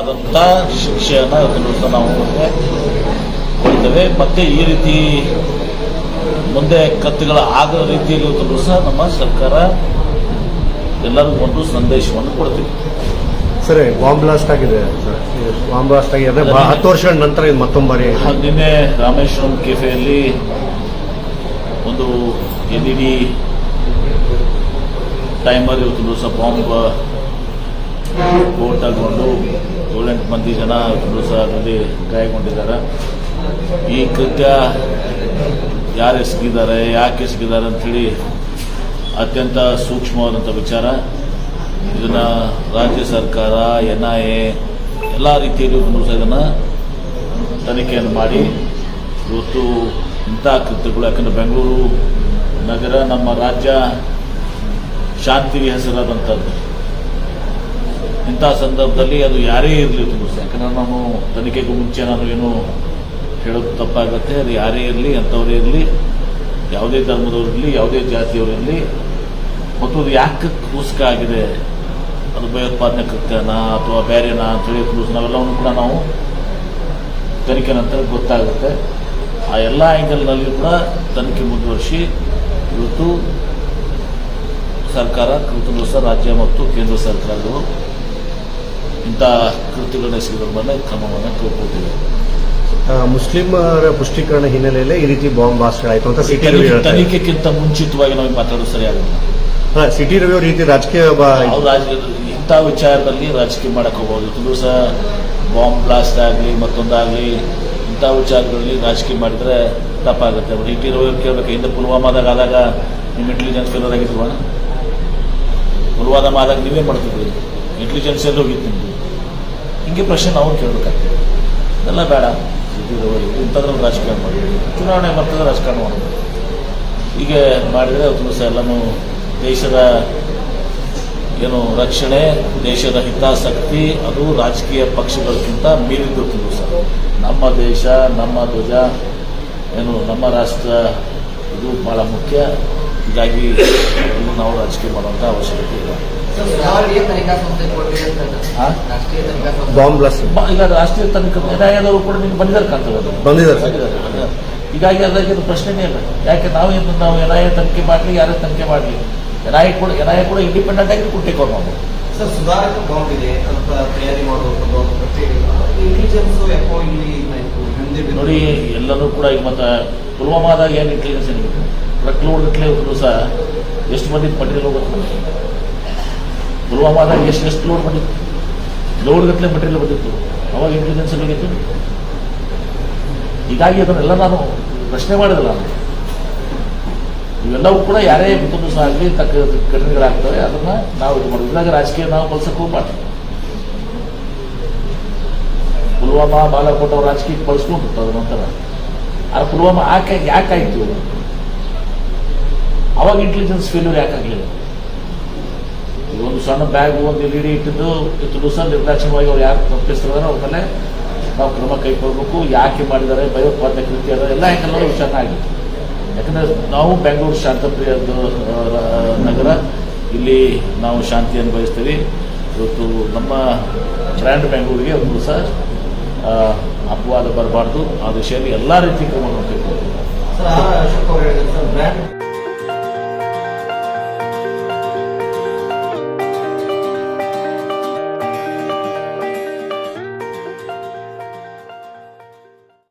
ಕಠಿಣವಾದಂಥ ಶಿಕ್ಷೆಯನ್ನು ಇವತ್ತು ದಿವಸ ನಾವು ಕೊಡ್ತೇವೆ. ಮತ್ತೆ ಈ ರೀತಿ ಮುಂದೆ ಕತ್ತುಗಳ ಆಗೋ ರೀತಿಯಲ್ಲಿ ಇವತ್ತು ಸಹ ನಮ್ಮ ಸರ್ಕಾರ ಎಲ್ಲರಿಗೂ ಒಂದು ಸಂದೇಶವನ್ನು ಕೊಡ್ತೀವಿ. ಸರಿ ಬಾಂಬ್ ಬ್ಲಾಸ್ಟ್ ಆಗಿದೆ. ಸರ್ ಬಾಂಬ್ ಬ್ಲಾಸ್ಟ್ ಆಗಿದೆ ಹತ್ತು ವರ್ಷಗಳ ನಂತರ ಇದು ಮತ್ತೊಂದು ಬಾರಿ ನಿನ್ನೆ ರಾಮೇಶ್ವರಂ ಕೆಫೆಯಲ್ಲಿ ಒಂದು ಎಲ್ ಇ ಡಿ ಟೈಮರ್ ಇವತ್ತು ದಿವಸ ಬಾಂಬ್ ಬೋಟ್ ತಗೊಂಡು ಏಳೆಂಟು ಮಂದಿ ಜನ ಅದರಲ್ಲಿ ಗಾಯಗೊಂಡಿದ್ದಾರೆ ಈ ಕೃತ್ಯ ಯಾರು ಎಸಗಿದ್ದಾರೆ, ಯಾಕೆ ಎಸಗಿದ್ದಾರೆ ಅಂಥೇಳಿ ಅತ್ಯಂತ ಸೂಕ್ಷ್ಮವಾದಂಥ ವಿಚಾರ. ಇದನ್ನು ರಾಜ್ಯ ಸರ್ಕಾರ, ಎನ್ ಐ ಎ ಎಲ್ಲ ರೀತಿಯಲ್ಲೂ ಸಹ ಇದನ್ನು ತನಿಖೆಯನ್ನು ಮಾಡಿ ಇವತ್ತು ಇಂಥ ಕೃತ್ಯಗಳು, ಯಾಕಂದರೆ ಬೆಂಗಳೂರು ನಗರ ನಮ್ಮ ರಾಜ್ಯ ಶಾಂತಿಗೆ ಹೆಸರಾದಂಥದ್ದು ಇಂಥ ಸಂದರ್ಭದಲ್ಲಿ ಅದು ಯಾರೇ ಇರಲಿ ತುಂಬ ಯಾಕಂದರೆ ನಾನು ತನಿಖೆಗೂ ಮುಂಚೆ ನಾನು ಏನು ಹೇಳೋದು ತಪ್ಪಾಗುತ್ತೆ. ಅದು ಯಾರೇ ಇರಲಿ, ಅಂಥವರೇ ಇರಲಿ, ಯಾವುದೇ ಧರ್ಮದವರಿರಲಿ ಯಾವುದೇ ಜಾತಿಯವರಿರಲಿ ಮತ್ತು ಅದು ಯಾಕೆ ಕೂಸ್ಕ ಆಗಿದೆ? ಅದು ಭಯೋತ್ಪಾದನೆ ಕೃತ್ಯನಾ ಅಥವಾ ಬೇರೆನಾ ಅಂತೇಳಿ ಕೂಸ್ ನಾವೆಲ್ಲವನ್ನು ಕೂಡ ನಾವು ತನಿಖೆ ನಂತರ ಗೊತ್ತಾಗುತ್ತೆ. ಆ ಎಲ್ಲ ಆ್ಯಂಗಲ್ನಲ್ಲಿ ಕೂಡ ತನಿಖೆ ಮುಂದುವರಿಸಿ ಇವತ್ತು ಸರ್ಕಾರ ಕೃತಜ್ಞ ರಾಜ್ಯ ಮತ್ತು ಕೇಂದ್ರ ಸರ್ಕಾರಗಳು ಇಂಥ ಕೃತ್ಯಗಳನ್ನ ಎಸಗಿದ್ರ ಮೇಲೆ ಕ್ರಮವನ್ನು ಕೈಗೊಳ್ತಿವೆ ಆ, ಮುಸ್ಲಿಮರ ಪುಷ್ಟೀಕರಣ ಹಿನ್ನೆಲೆಯಲ್ಲಿ ಈ ರೀತಿ ಬಾಂಬ್ ಬಾಸ್ಟ್ ಆಯಿತು ಅಂತ ಸಿಟಿ ರವಿ ಹೇಳ್ತಾರೆ. ತನಿಖೆಗಿಂತ ಮುಂಚಿತವಾಗಿ ನಾವು ಮಾತಾಡೋದು ಸರಿಯಾಗಲ್ಲ. ಹಾ, ಸಿಟಿ ರವಿ ಅವ್ರ ರೀತಿ ರಾಜಕೀಯ ಇಂಥ ವಿಚಾರದಲ್ಲಿ ರಾಜಕೀಯ ಮಾಡಕ್ ಹೋಗ್ಬೋದು ಇದು ಸಹ ಬಾಂಬ್ ಬ್ಲಾಸ್ಟ್ ಆಗಲಿ ಮತ್ತೊಂದಾಗಲಿ ಇಂಥ ವಿಚಾರಗಳಲ್ಲಿ ರಾಜಕೀಯ ಮಾಡಿದ್ರೆ ತಪ್ಪಾಗುತ್ತೆ. ಅವ್ರು ಇಟಿ ರವಿ ಕೇಳಬೇಕು ಹಿಂದೆ ಪುಲ್ವಾಮಾದಾಗ ಆದಾಗ ನಿಮ್ಮ ಇಂಟೆಲಿಜೆನ್ಸ್ ಫೇಲರ್ ಆಗಿದ್ವ ಪುಲ್ವಾಮ ಆದಾಗ ನೀವೇ ಮಾಡ್ತಿದ್ರಿ. ಇಂಟೆಲಿಜೆನ್ಸ್ ಎಲ್ಲಿ ಹೋಗಿತ್ತು ನಿಮ್ದು ಹಿಂಗೆ ಪ್ರಶ್ನೆ ನಾವು ಕೇಳಬೇಕಾಗ್ತದೆ. ಇದೆಲ್ಲ ಬೇಡ. ಸಿಟಿ ರೋಗಿ ಇಂಥದ್ರಲ್ಲಿ ರಾಜಕೀಯ ಮಾಡಿ ಚುನಾವಣೆ ಬರ್ತದೆ ರಾಜಕಾರಣ ಮಾಡಿ ಹೀಗೆ ಮಾಡಿದರೆ ತುಂಬ ದಿವಸ ಎಲ್ಲನೂ ದೇಶದ ಏನು ರಕ್ಷಣೆ, ದೇಶದ ಹಿತಾಸಕ್ತಿ, ಅದು ರಾಜಕೀಯ ಪಕ್ಷಗಳಕ್ಕಿಂತ ಮೀರಿದ್ದು ದಿವಸ. ನಮ್ಮ ದೇಶ, ನಮ್ಮ ಧ್ವಜ, ಏನು ನಮ್ಮ ರಾಷ್ಟ್ರ, ಇದು ಭಾಳ ಮುಖ್ಯ. ಹೀಗಾಗಿ ನಾವು ರಾಜಕೀಯ ಮಾಡುವಂಥ ಅವಶ್ಯಕತೆ ಇಲ್ಲ. Bomb blast. ಈಗ ರಾಷ್ಟ್ರೀಯ ತನಿಖಾ ನ್ಯಾಯಾಲಯದವರು ಕೂಡ ನಿಮ್ಗೆ ಬಂದಿದ್ದಾರೆ ಕಾಣ್ತದೆ ಅದು. ಬಂದಿದ್ದಾರೆ. ಸರ್. ಬಂದಿದ್ದಾರೆ. ಹೀಗಾಗಿ ಅದಕ್ಕೆ ಅದು ಪ್ರಶ್ನೆನೇ ಇಲ್ಲ. ಯಾಕೆ ನಾವೇನು ನಾವು ಎನ್ ಐ ಎ ತನಿಖೆ ಮಾಡಲಿ ಯಾರೇ ತನಿಖೆ ಮಾಡಲಿ. ಎನ್ ಐ ಕೂಡ ಎನ್ ಐ ಕೂಡ ಇಂಡಿಪೆಂಡೆಂಟ್ ಆಗಿ ಕೊಟ್ಟಿಕೋ ನಾವು ಸರ್ ಸುಧಾರಕ ಬಾಂಬ್ ಇದೆ ಅಂತ ತಯಾರಿ ಮಾಡುವಂಥದ್ದು ಇಂಟೆಲಿಜೆನ್ಸ್ ಯಾಕೋ ಇಲ್ಲಿ. ನೋಡಿ ಎಲ್ಲರೂ ಕೂಡ ಈಗ ಮತ್ತೆ ಪುಲ್ವಾಮಾದಾಗ ಏನು ಇಂಟೆಲಿಜೆನ್ಸ್ ಏನಿತ್ತು ಟ್ರಕ್ಲೋಡ್ ಗಟ್ಟಲೆ ದಿವಸ ಎಷ್ಟು ಮಂದಿ ಮಟೀರಿಯಲ್ ಹೋಗುತ್ತೆ ಪುಲ್ವಾಮಾದಾಗ ಎಷ್ಟು ಎಷ್ಟು ಲೋಡ್ ಬಂದಿತ್ತು? ಲೋಡ್ ಗಟ್ಟಲೆ ಮಟೀರಿಯಲ್ ಬಂದಿತ್ತು. ಅವಾಗ ಇಂಟೆಲಿಜೆನ್ಸ್ ಹೋಗಿತ್ತು? ಹೀಗಾಗಿ ಅದನ್ನೆಲ್ಲ ನಾನು ಪ್ರಶ್ನೆ ಮಾಡಿದಲ್ಲ ನಾನು. ಇವೆಲ್ಲವೂ ಕೂಡ ಯಾರೇ ಸಹ ಆಗಲಿ, ತಕ್ಕ ಘಟನೆಗಳಾಗ್ತವೆ, ಅದನ್ನ ನಾವು ಇದು ಮಾಡೋದು. ಇದಾಗ ರಾಜಕೀಯ ನಾವು ಬಳಸಕ್ಕೆ ಹೋಗ್ಬಾರ್ದು ಪುಲ್ವಾಮಾ, ಬಾಲಾಕೋಟ್ ಅವ್ರ ರಾಜಕೀಯಕ್ಕೆ ಬಳಸ್ಕೊಂಡಿರ್ತಾರೆ ಅದ್ರ ನಂತರ. ಆ ಪುಲ್ವಾಮಾ ಯಾಕೆ, ಯಾಕಾಯ್ತು? ಅವಾಗ ಇಂಟೆಲಿಜೆನ್ಸ್ ಫೇಲ್ಯೂರ್ ಯಾಕಾಗಲಿಲ್ಲ? ಒಂದು ಸಣ್ಣ ಬ್ಯಾಗ್ ಒಂದು ಇಡಿ ಇಟ್ಟಿದ್ದು, ಇತ್ತು ದಿವಸ ನಿರ್ದಾಕ್ಷಿಣ್ಯವಾಗಿ ಅವ್ರು ಯಾರು ತಪ್ಪಿಸ್ತಾರೆ ಅವ್ರ ಮೇಲೆ ನಾವು ಕ್ರಮ ಕೈಗೊಳ್ಬೇಕು. ಯಾಕೆ ಮಾಡಿದ್ದಾರೆ, ಭಯೋತ್ಪಾದನೆ ಅದ ಎಲ್ಲ ಹೆಂಗಲ್ಲ ವಿಚಾರ ಆಗಿತ್ತು ಯಾಕಂದ್ರೆ ನಾವು ಬೆಂಗಳೂರು ಶಾಂತಪ್ರಿಯ ನಗರ, ಇಲ್ಲಿ ನಾವು ಶಾಂತಿಯನ್ನು ಬಯಸ್ತೀವಿ ಇವತ್ತು ನಮ್ಮ ಬ್ರ್ಯಾಂಡ್ ಬೆಂಗಳೂರಿಗೆ ಒಂದು ದಿವಸ ಅಪವಾದ ಬರಬಾರ್ದು. ಆ ದಿಶೆಯಲ್ಲಿ ಎಲ್ಲ ರೀತಿ ಕ್ರಮಗಳನ್ನು ಕೈಗೊಳ್ತೀವಿ